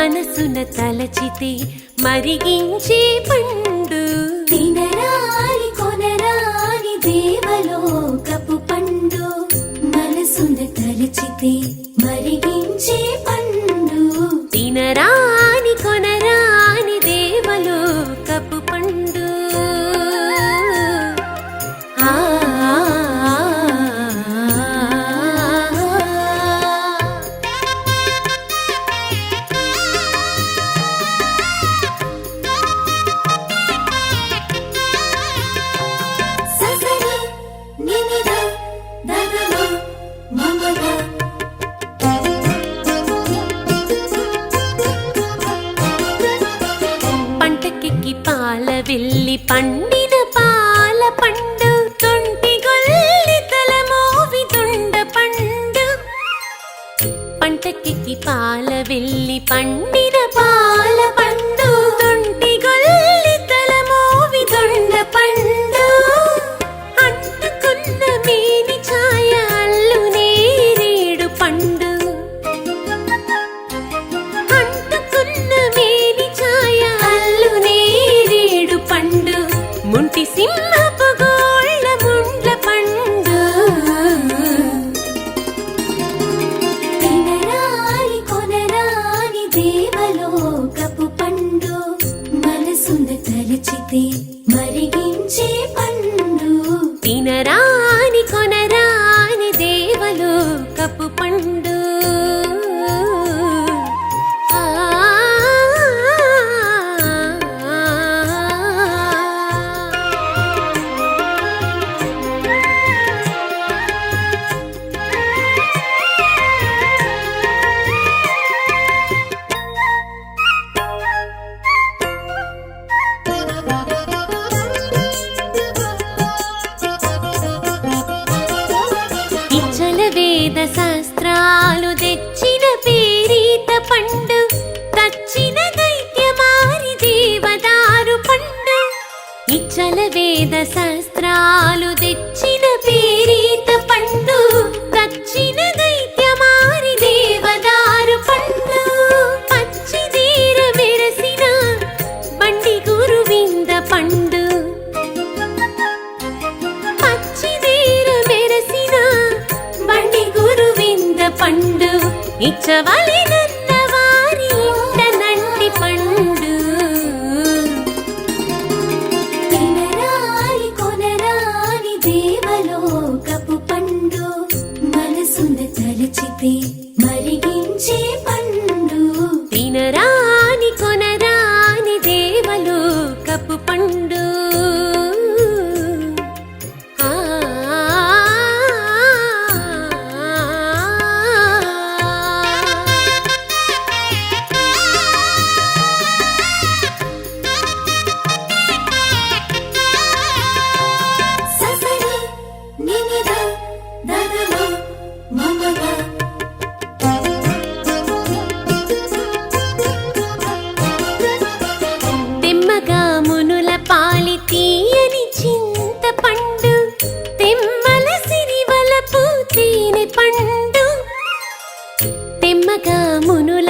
మనసున తలచితే మరిగించే పండు పిల్లి పండిన పాల పండు తొంటి గొల్లి తలమోవి తుండ పండు. పంటకి పాల వెళ్ళి పండిన మోగపు పండు మనసును తలచితే వేద శాస్త్రాలు తెచ్చిన పేరీత పండు తచ్చిన దైత్యమారి దేవదారు పండు. ఇచ్చల వేద இச்சவலின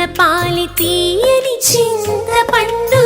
పాలి తీయని చింతపండు